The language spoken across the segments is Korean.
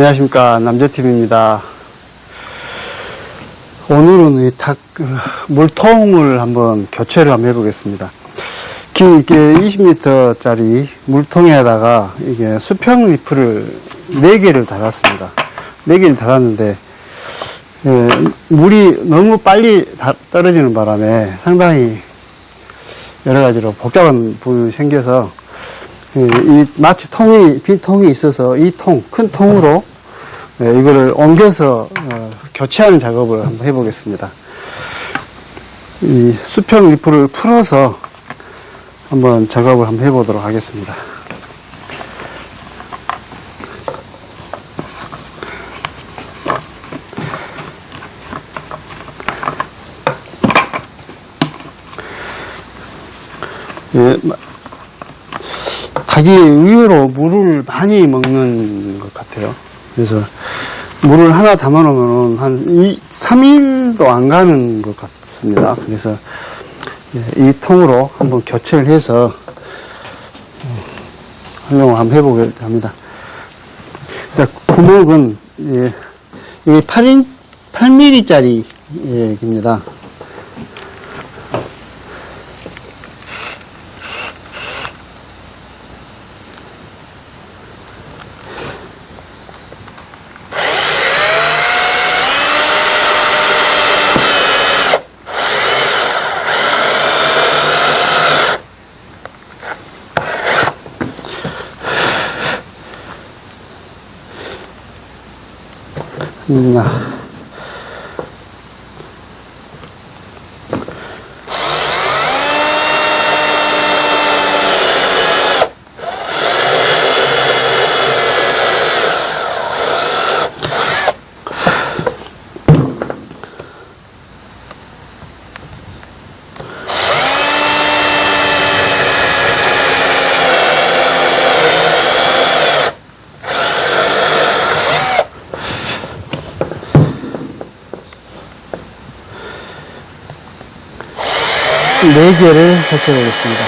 안녕하십니까. 남재팀입니다. 오늘은 이 닭, 그, 물통을 한번 교체를 한번 해보겠습니다. 기, 이게 20리터짜리 물통에다가 이게 수평 리프를 4개를 달았습니다. 4개를 달았는데 예, 물이 너무 빨리 다- 떨어지는 바람에 상당히 여러 가지로 복잡한 부분이 생겨서 예, 이 마치 통이 빈 통이 있어서 이 통 큰 통으로 예, 이거를 옮겨서 어, 교체하는 작업을 한번 해보겠습니다. 이 수평 리프를 풀어서 한번 작업을 한번 해보도록 하겠습니다. 예, 마- 닭이 의외로 물을 많이 먹는 것 같아요. 그래서 물을 하나 담아놓으면 한 2, 3일도 안 가는 것 같습니다. 그래서 예, 이 통으로 한번 교체를 해서 어, 활용을 한번 해보게 합니다. 구멍은 예, 이게 8인, 8mm짜리 예, 입니다. 嗯啊。 4개를 벗겨보겠습니다.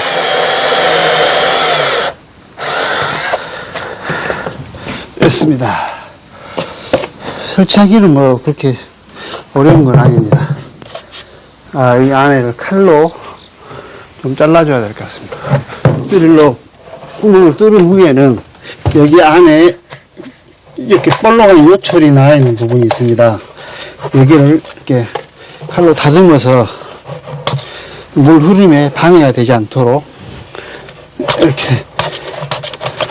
됐습니다. 설치하기는 뭐 그렇게 어려운 건 아닙니다. 아, 이 안에를 칼로 좀 잘라줘야 될 것 같습니다. 드릴로 구멍을 뚫은 후에는 여기 안에 이렇게 볼록한 요철이 나 있는 부분이 있습니다. 여기를 이렇게 칼로 다듬어서 물 흐름에 방해가 되지 않도록 이렇게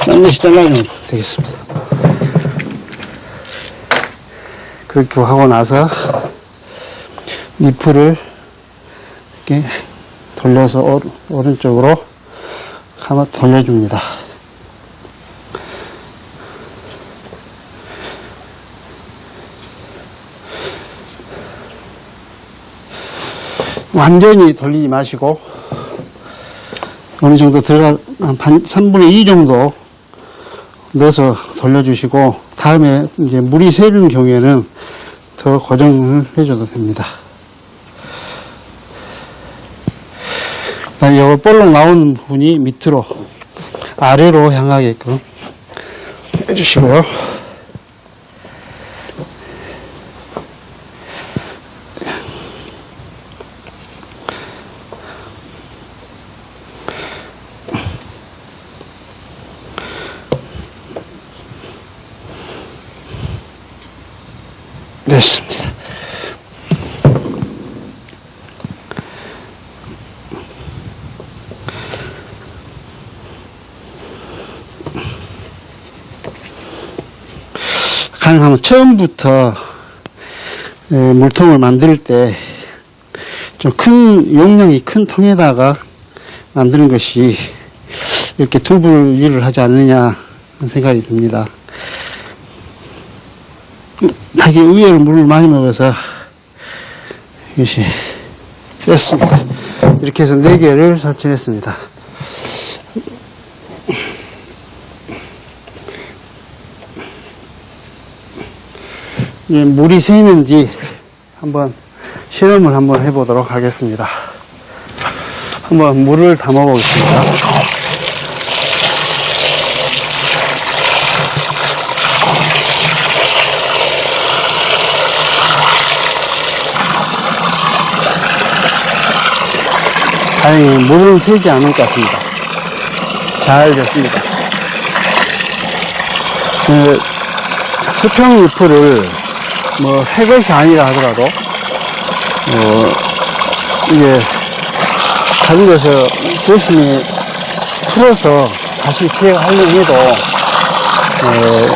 낱낱이 잘라주면 되겠습니다. 그렇게 하고 나서 리프를 이렇게 돌려서 오- 오른쪽으로 한번 돌려줍니다. 완전히 돌리지 마시고 어느 정도 들어가 한 반, 3분의 2 정도 넣어서 돌려주시고 다음에 이제 물이 새는 경우에는 더 고정을 해줘도 됩니다. 그다음에 요 볼록 나오는 부분이 밑으로 아래로 향하게끔 해주시고요. 됐습니다. 가능하면 처음부터 에, 물통을 만들 때 좀 큰 용량이 큰 통에다가 만드는 것이 이렇게 두 분류를 하지 않느냐 하는 생각이 듭니다. 닭이 의외로 물을 많이 먹어서 이것이 됐습니다. 이렇게 해서 네 개를 설치했습니다. 이 물이 새는지 한번 실험을 한번 해보도록 하겠습니다. 한번 물을 담아 보겠습니다. 물은 새지 않을 것 같습니다. 잘 됐습니다. 그 수평 리프를 뭐새 것이 아니라 하더라도 어, 이게 다른 데서 조심히 풀어서 다시 제거하려고 해도 어,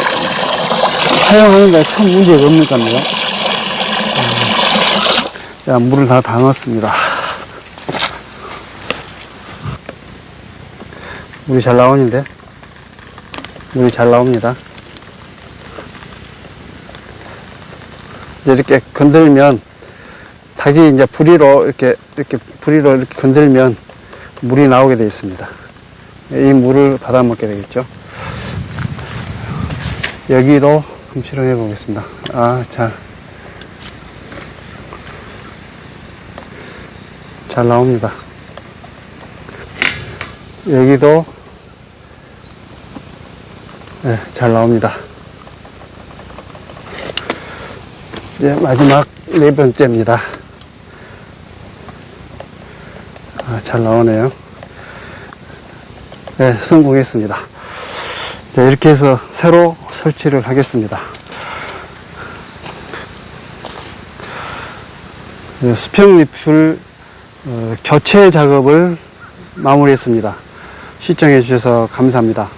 사용하는 데 큰 문제가 없는 겁니다. 자, 물을 다 담았습니다. 물이 잘 나오는데? 물이 잘 나옵니다. 이렇게 건들면, 닭이 이제 부리로 이렇게, 이렇게 부리로 이렇게 건들면 물이 나오게 되어 있습니다. 이 물을 받아 먹게 되겠죠. 여기도 한번 실험해 보겠습니다. 아, 잘. 잘 나옵니다. 여기도 네, 잘 나옵니다. 이제 마지막 네 번째입니다. 아, 잘 나오네요. 네, 성공했습니다. 자, 이렇게 해서 새로 설치를 하겠습니다. 네, 수평잎을 어, 교체 작업을 마무리했습니다. 시청해 주셔서 감사합니다.